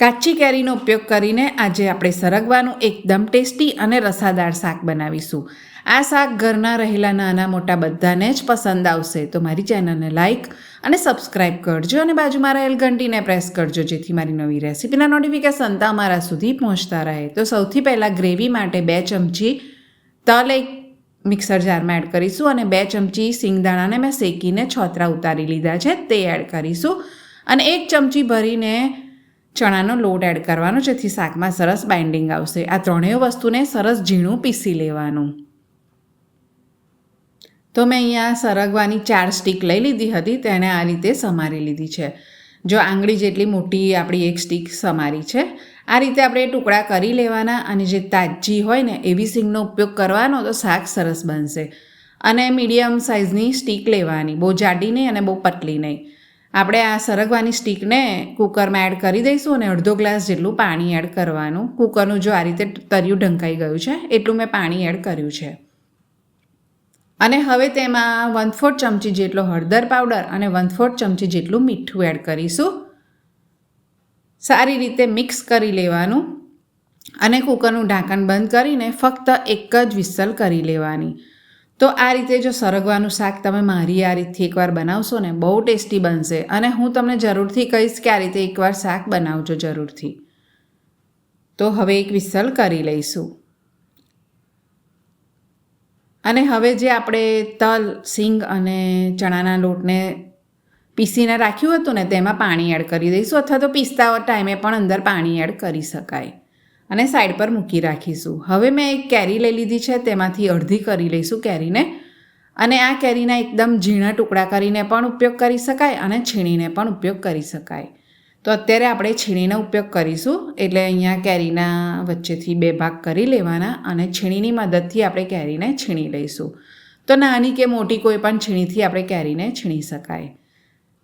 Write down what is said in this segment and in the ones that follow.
કાચી કેરીનો ઉપયોગ કરીને આજે આપણે સરગવાનું એકદમ ટેસ્ટી અને રસાદાર શાક બનાવીશું. આ શાક ઘરના રહેલા નાના મોટા બધાને જ પસંદ આવશે. તો મારી ચેનલને લાઇક અને સબસ્ક્રાઇબ કરજો અને બાજુમાં રહેલ ઘંટીને પ્રેસ કરજો, જેથી મારી નવી રેસીપીના નોટિફિકેશન તમારા સુધી પહોંચતા રહે. તો સૌથી પહેલાં ગ્રેવી માટે બે ચમચી તલ એક મિક્સર જારમાં એડ કરીશું અને બે ચમચી સિંગદાણાને મેં શેકીને છોતરા ઉતારી લીધા છે, તે એડ કરીશું. અને એક ચમચી ભરીને ચણાનો લોટ એડ કરવાનો, જેથી શાકમાં સરસ બાઇન્ડિંગ આવશે. આ ત્રણેય વસ્તુને સરસ ઝીણું પીસી લેવાનું. તો મેં અહીંયા સરગવાની ચાર સ્ટીક લઈ લીધી હતી તેને આ રીતે સમારી લીધી છે. જો આંગળી જેટલી મોટી આપણી એક સ્ટીક સમારી છે, આ રીતે આપણે ટુકડા કરી લેવાના અને જે તાજી હોય ને એવી સિંગનો ઉપયોગ કરવાનો, તો શાક સરસ બનશે. અને મીડિયમ સાઇઝની સ્ટીક લેવાની, બહુ જાડી નહીં અને બહુ પતલી નહીં. આપણે આ સરગવાની સ્ટીકને કુકરમાં એડ કરી દઈશું અને અડધો ગ્લાસ જેટલું પાણી એડ કરવાનું. કુકરનું જો આ રીતે તર્યું ઢંકાઈ ગયું છે, એટલું મેં પાણી એડ કર્યું છે. અને હવે તેમાં વન ફોર્થ ચમચી જેટલો હળદર પાવડર અને વન ફોર્થ ચમચી જેટલું મીઠું એડ કરીશું. સારી રીતે મિક્સ કરી લેવાનું અને કુકરનું ઢાંકણ બંધ કરીને ફક્ત એક જ વિસલ કરી લેવાની. તો આ રીતે જો સરગવાનું શાક તમે મારી આ રીતથી એકવાર બનાવશો ને, બહુ ટેસ્ટી બનશે. અને હું તમને જરૂરથી કહીશ કે આ રીતે એકવાર શાક બનાવજો જરૂરથી. તો હવે એક વિસલ કરી લઈશું. અને હવે જે આપણે તલ, સિંગ અને ચણાના લોટને પીસીને રાખ્યું હતું ને, તેમાં પાણી એડ કરી દઈશું, અથવા તો પીસતા ટાઈમે પણ અંદર પાણી એડ કરી શકાય. અને સાઈડ પર મૂકી રાખીશું. હવે મેં એક કેરી લઈ લીધી છે, તેમાંથી અડધી કરી લઈશું કેરીને. અને આ કેરીના એકદમ ઝીણા ટુકડા કરીને પણ ઉપયોગ કરી શકાય અને છીણીને પણ ઉપયોગ કરી શકાય. તો અત્યારે આપણે છીણીનો ઉપયોગ કરીશું. એટલે અહીંયા કેરીના વચ્ચેથી બે ભાગ કરી લેવાના અને છીણીની મદદથી આપણે કેરીને છીણી લઈશું. તો નાની કે મોટી કોઈ પણ છીણીથી આપણે કેરીને છીણી શકાય.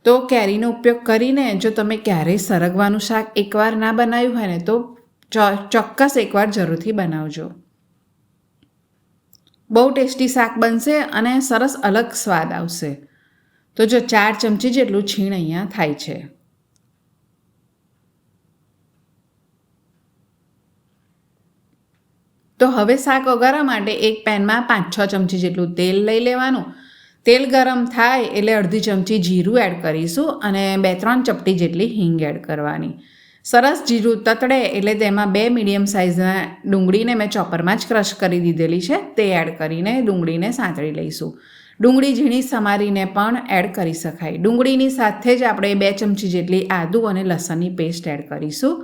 તો કેરીનો ઉપયોગ કરીને જો તમે ક્યારેય સરગવાનું શાક એકવાર ના બનાવ્યું હોય ને તો ચોક્કસ એકવાર જરૂરથી બનાવજો. બહુ ટેસ્ટી શાક બનશે અને સરસ અલગ સ્વાદ આવશે. તો જો ચાર ચમચી જેટલું છીણ અહીંયા થાય છે. તો હવે શાક વઘારવા માટે એક પેનમાં પાંચ છ ચમચી જેટલું તેલ લઈ લેવાનું. તેલ ગરમ થાય એટલે અડધી ચમચી જીરું એડ કરીશું અને બે ત્રણ ચપટી જેટલી હિંગ એડ કરવાની. સરસ જીરું તતડે એટલે તેમાં બે મીડિયમ સાઇઝના ડુંગળીને મેં ચોપરમાં જ ક્રશ કરી દીધેલી છે, તે એડ કરીને ડુંગળીને સાંતળી લઈશું. ડુંગળી ઝીણી સમારીને પણ એડ કરી શકાય. ડુંગળીની સાથે જ આપણે બે ચમચી જેટલી આદું અને લસણની પેસ્ટ એડ કરીશું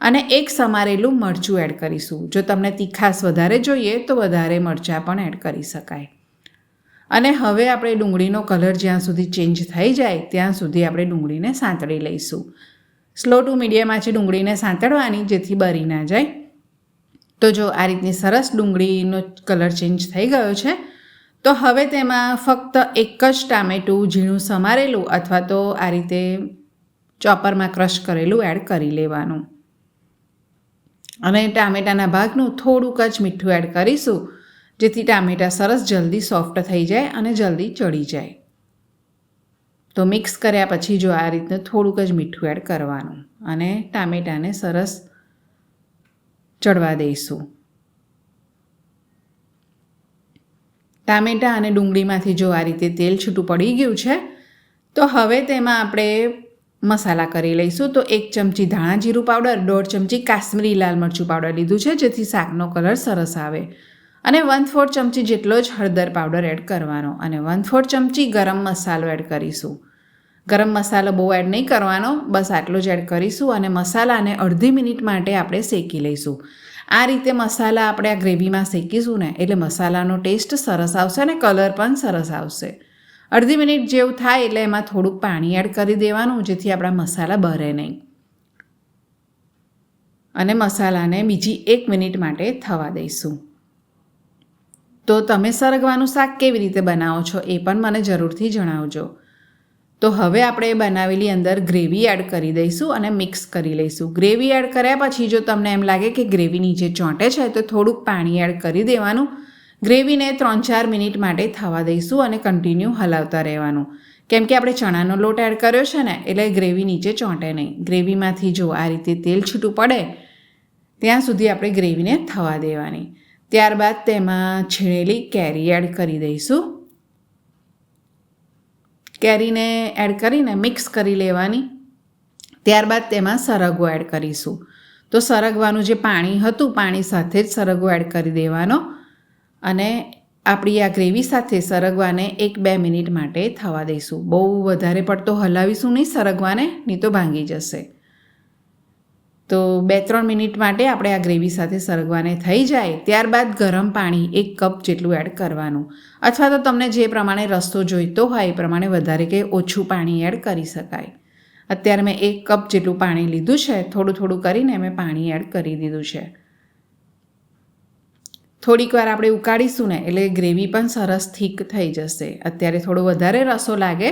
અને એક સમારેલું મરચું એડ કરીશું. જો તમને તીખાસ વધારે જોઈએ તો વધારે મરચાં પણ એડ કરી શકાય. અને હવે આપણે ડુંગળીનો કલર જ્યાં સુધી ચેન્જ થઈ જાય ત્યાં સુધી આપણે ડુંગળીને સાંતળી લઈશું. સ્લો ટુ મીડિયમમાંથી ડુંગળીને સાંતળવાની જેથી બરી ના જાય. તો જો આ રીતની સરસ ડુંગળીનો કલર ચેન્જ થઈ ગયો છે, તો હવે તેમાં ફક્ત એક જ ટામેટું ઝીણું સમારેલું અથવા તો આ રીતે ચોપરમાં ક્રશ કરેલું એડ કરી લેવાનું. અને ટામેટાના ભાગનું થોડુંક જ મીઠું એડ કરીશું, જેથી ટામેટાં સરસ જલ્દી સોફ્ટ થઈ જાય અને જલ્દી ચડી જાય. તો મિક્સ કર્યા પછી જો આ રીતનું થોડુંક જ મીઠું એડ કરવાનું અને ટામેટાને સરસ ચડવા દઈશું. ટામેટાં અને ડુંગળીમાંથી જો આ રીતે તેલ છૂટું પડી ગયું છે, તો હવે તેમાં આપણે મસાલા કરી લઈશું. તો એક ચમચી ધાણા જીરું પાવડર, દોઢ ચમચી કાશ્મીરી લાલ મરચું પાવડર લીધું છે, જેથી શાકનો કલર સરસ આવે. અને વન ફોર્થ ચમચી જેટલો જ હળદર પાવડર એડ કરવાનો અને વન ફોર્થ ચમચી ગરમ મસાલો એડ કરીશું. ગરમ મસાલો બહુ એડ નહીં કરવાનો, બસ આટલો જ એડ કરીશું અને મસાલાને અડધી મિનિટ માટે આપણે શેકી લઈશું. આ રીતે મસાલા આપણે આ ગ્રેવીમાં શેકીશું ને એટલે મસાલાનો ટેસ્ટ સરસ આવશે અને કલર પણ સરસ આવશે. અડધી મિનિટ જેવું થાય એટલે એમાં થોડુંક પાણી એડ કરી દેવાનું, જેથી આપણા મસાલા બરે નહીં. અને મસાલાને બીજી એક મિનિટ માટે થવા દઈશું. તો તમે સરગવાનું શાક કેવી રીતે બનાવો છો એ પણ મને જરૂરથી જણાવજો. તો હવે આપણે બનાવેલી અંદર ગ્રેવી એડ કરી દઈશું અને મિક્સ કરી લઈશું. ગ્રેવી એડ કર્યા પછી જો તમને એમ લાગે કે ગ્રેવી નીચે ચોંટે છે તો થોડુંક પાણી એડ કરી દેવાનું. ગ્રેવીને ત્રણ ચાર મિનિટ માટે થવા દઈશું અને કન્ટિન્યુ હલાવતા રહેવાનું. કેમ કે આપણે ચણાનો લોટ એડ કર્યો છે ને, એટલે ગ્રેવી નીચે ચોંટે નહીં. ગ્રેવીમાંથી જો આ રીતે તેલ છૂટું પડે, ત્યાં સુધી આપણે ગ્રેવીને થવા દેવાની. ત્યારબાદ તેમાં છીણેલી કેરી એડ કરી દઈશું. કેરીને એડ કરીને મિક્સ કરી લેવાની. ત્યારબાદ તેમાં સરગવો એડ કરીશું. તો સરગવાનું જે પાણી હતું, પાણી સાથે જ સરગવો એડ કરી દેવાનો અને આપણી આ ગ્રેવી સાથે સરગવાને એક બે મિનિટ માટે થવા દઈશું. બહુ વધારે પડતો હલાવીશું નહીં સરગવાને, નહીં તો ભાંગી જશે. તો બે ત્રણ મિનિટ માટે આપણે આ ગ્રેવી સાથે સરગવાને થઈ જાય, ત્યારબાદ ગરમ પાણી એક કપ જેટલું એડ કરવાનું. અથવા તો તમને જે પ્રમાણે રસ્તો જોઈતો હોય એ પ્રમાણે વધારે કે ઓછું પાણી એડ કરી શકાય. અત્યારે મેં એક કપ જેટલું પાણી લીધું છે, થોડું થોડું કરીને મેં પાણી એડ કરી દીધું છે. થોડીક વાર આપણે ઉકાળીશું ને, એટલે ગ્રેવી પણ સરસ થીક થઈ જશે. અત્યારે થોડો વધારે રસો લાગે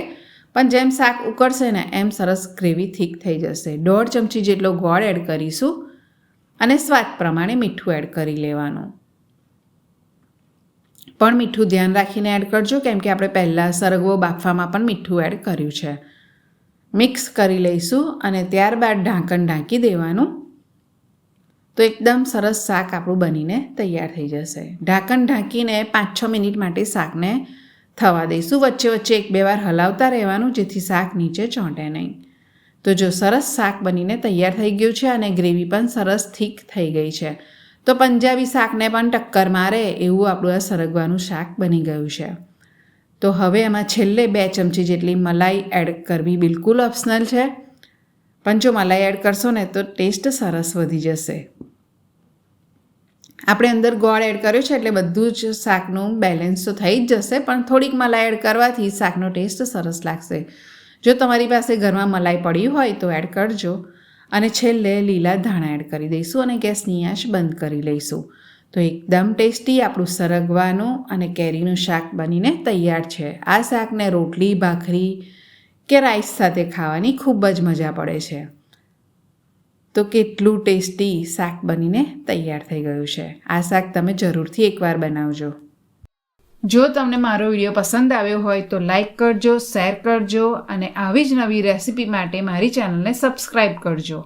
પણ જેમ શાક ઉકળશે ને એમ સરસ ગ્રેવી થીક થઈ જશે. દોઢ ચમચી જેટલો ગોળ એડ કરીશું અને સ્વાદ પ્રમાણે મીઠું એડ કરી લેવાનું. પણ મીઠું ધ્યાન રાખીને એડ કરજો, કેમ કે આપણે પહેલાં સરગવો બાફવામાં પણ મીઠું એડ કર્યું છે. મિક્સ કરી લઈશું અને ત્યારબાદ ઢાંકણ ઢાંકી દેવાનું. તો એકદમ સરસ શાક આપણું બનીને તૈયાર થઈ જશે. ઢાંકણ ઢાંકીને પાંચ છ મિનિટ માટે શાકને થવા દઈશું. વચ્ચે વચ્ચે એક બે વાર હલાવતા રહેવાનું, જેથી શાક નીચે ચોંટે નહીં. તો જો સરસ શાક બનીને તૈયાર થઈ ગયું છે અને ગ્રેવી પણ સરસ થીક થઈ ગઈ છે, તો પંજાબી શાકને પણ ટક્કર મારે એવું આપણું આ સરગવાનું શાક બની ગયું છે. તો હવે એમાં છેલ્લે બે ચમચી જેટલી મલાઈ એડ કરવી બિલકુલ ઓપ્શનલ છે. પણ જો મલાઈ એડ કરશો ને તો ટેસ્ટ સરસ વધી જશે. આપણે અંદર ગોળ એડ કર્યો છે એટલે બધું જ શાકનું બેલેન્સ તો થઈ જ જશે, પણ થોડીક મલાઈ એડ કરવાથી શાકનો ટેસ્ટ સરસ લાગશે. જો તમારી પાસે ઘરમાં મલાઈ પડી હોય તો એડ કરજો. અને છેલ્લે લીલા ધાણા એડ કરી દઈશું અને ગેસની આંચ બંધ કરી લઈશું. તો એકદમ ટેસ્ટી આપણું સરગવાનું અને કેરીનું શાક બનીને તૈયાર છે. આ શાકને રોટલી, ભાખરી કે રાઈસ સાથે ખાવાની ખૂબ જ મજા પડે છે. તો કેટલું ટેસ્ટી શાક બનીને તૈયાર થઈ ગયું છે. આ શાક તમે જરૂરથી એકવાર બનાવજો. જો તમને મારો વીડિયો પસંદ આવ્યો હોય તો લાઈક કરજો, શેર કરજો અને આવી જ નવી રેસિપી માટે મારી ચેનલને સબસ્ક્રાઈબ કરજો.